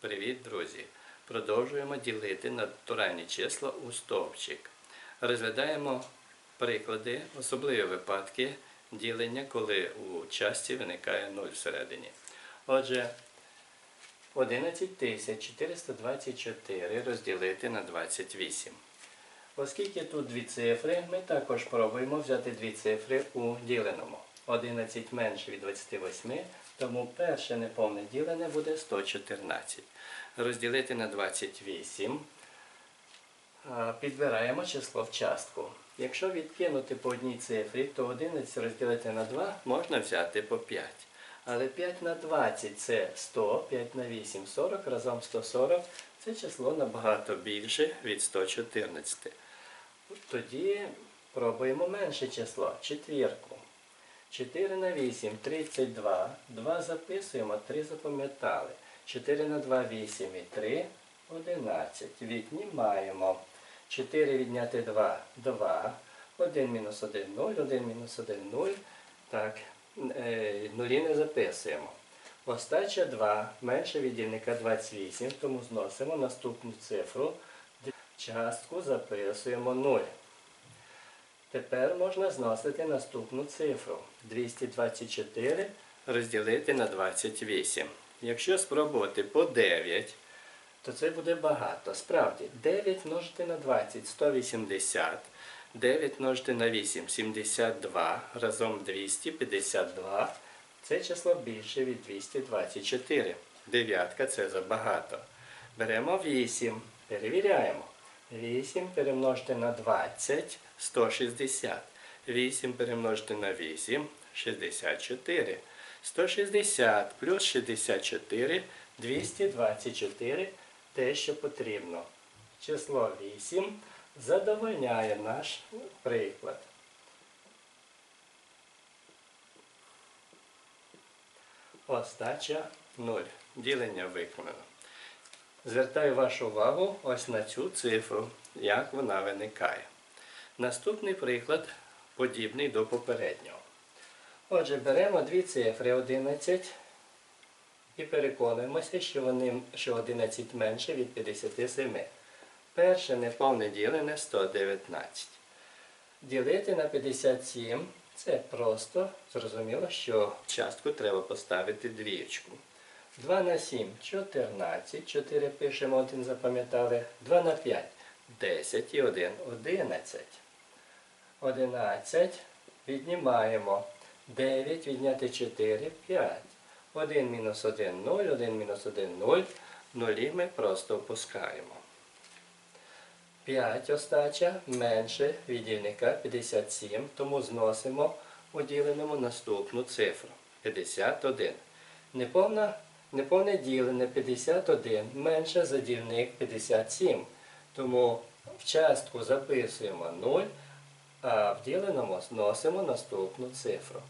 Привіт, друзі! Продовжуємо ділити натуральні числа у стовпчик. Розглядаємо приклади, особливі випадки ділення, коли у часті виникає 0 всередині. Отже, 11424 розділити на 28. Оскільки тут дві цифри, ми також пробуємо взяти дві цифри у діленому. 11 менше від 28, тому перше неповне ділене буде 114. Розділити на 28. Підбираємо число в частку. Якщо відкинути по одній цифрі, то 11 розділити на 2 можна взяти по 5. Але 5 на 20 це 100, 5 на 8 40, разом 140 це число набагато більше від 114. Тоді пробуємо менше число, четвірку. 4 на 8 32. 2 записуємо, 3 запам'ятали. 4 на 2 8 і 3 11. Віднімаємо. 4 відняти 2 2. 1 мінус 1 0, 1 мінус 1 0. Так, е, нулі не записуємо. Остача 2 менше від дільника 28, тому зносимо наступну цифру. Частку записуємо 0. Тепер можна зносити наступну цифру. 224 розділити на 28. Якщо спробувати по 9, то це буде багато. Справді, 9 множити на 20 180. 9 множити на 8 72. Разом 252. Це число більше від 224. Дев'ятка це забагато. Беремо 8. Перевіряємо. 8 перемножити на 20 160. 8 перемножити на 8 64. 160 плюс 64 224 те, що потрібно. Число 8 задовольняє наш приклад. Остача 0. Ділення виконано. Звертаю вашу увагу ось на цю цифру, як вона виникає. Наступний приклад подібний до попереднього. Отже, беремо дві цифри 11 і переконуємося, що, вони, що 11 менше від 57. Перше неповне ділене 119. Ділити на 57 це просто зрозуміло, що частку треба поставити двічку. 2 на 7 14, 4 пишемо, 1 запам'ятали. 2 на 5 10 і 1 11. 11 віднімаємо. 9 відняти 4 5. 1 мінус 1 0, 1 мінус 1 0. Нулі ми просто опускаємо. 5 остача менше від дільника 57, тому зносимо у діленому наступну цифру 51. Неповна, неповне ділене 51 менше за дільник 57. Тому в частку записуємо 0, а в діленому зносимо наступну цифру.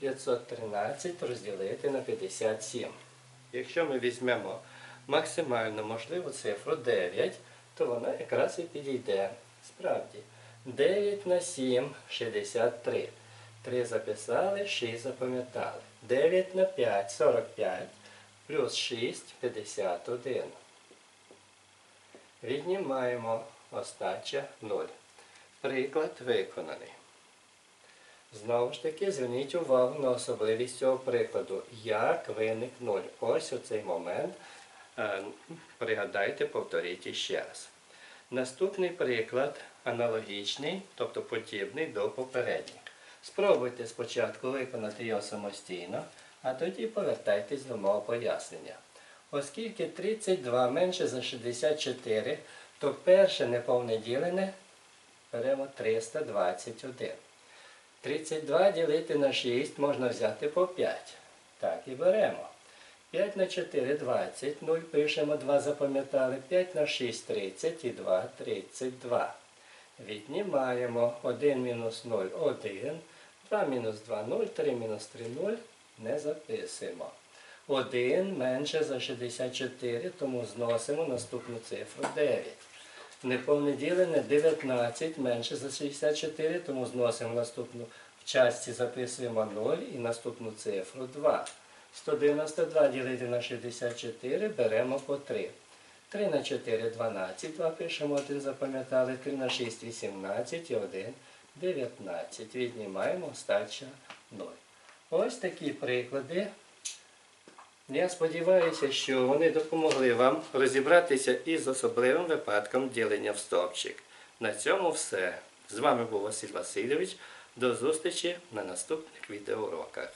513 розділити на 57. Якщо ми візьмемо максимально можливу цифру 9, то вона якраз і підійде. Справді, 9 на 7 63. 3 записали, 6 запам'ятали. 9 на 5 45. Плюс 6 51. Віднімаємо остача 0. Приклад виконаний. Знову ж таки, зверніть увагу на особливість цього прикладу. Як виник 0. Ось оцей момент. Е, Пригадайте, повторіть іще раз. Наступний приклад аналогічний, тобто подібний до попередніх. Спробуйте спочатку виконати його самостійно, а тоді повертайтесь до мого пояснення. Оскільки 32 менше за 64, то перше неповне ділене беремо 321. 32 ділити на 6 можна взяти по 5. Так і беремо. 5 на 4 20, 0 пишемо, 2 запам'ятали, 5 на 6 30 і 2 32. Віднімаємо 1 мінус 0 1, 2 мінус 2 0, 3 мінус 3 0. Не записуємо. 1 менше за 64, тому зносимо наступну цифру 9. Неповне ділене 19 менше за 64, тому зносимо наступну в частці записуємо 0 і наступну цифру 2. 192 ділити на 64 беремо по 3. 3 на 4 12, 2 пишемо, 1 запам'ятали, 3 на 6 18 і 1 19. Віднімаємо остача 0. Ось такі приклади. Я сподіваюся, що вони допомогли вам розібратися із особливим випадком ділення в стовпчик. На цьому все. З вами був Василь Васильович. До зустрічі на наступних відеоуроках.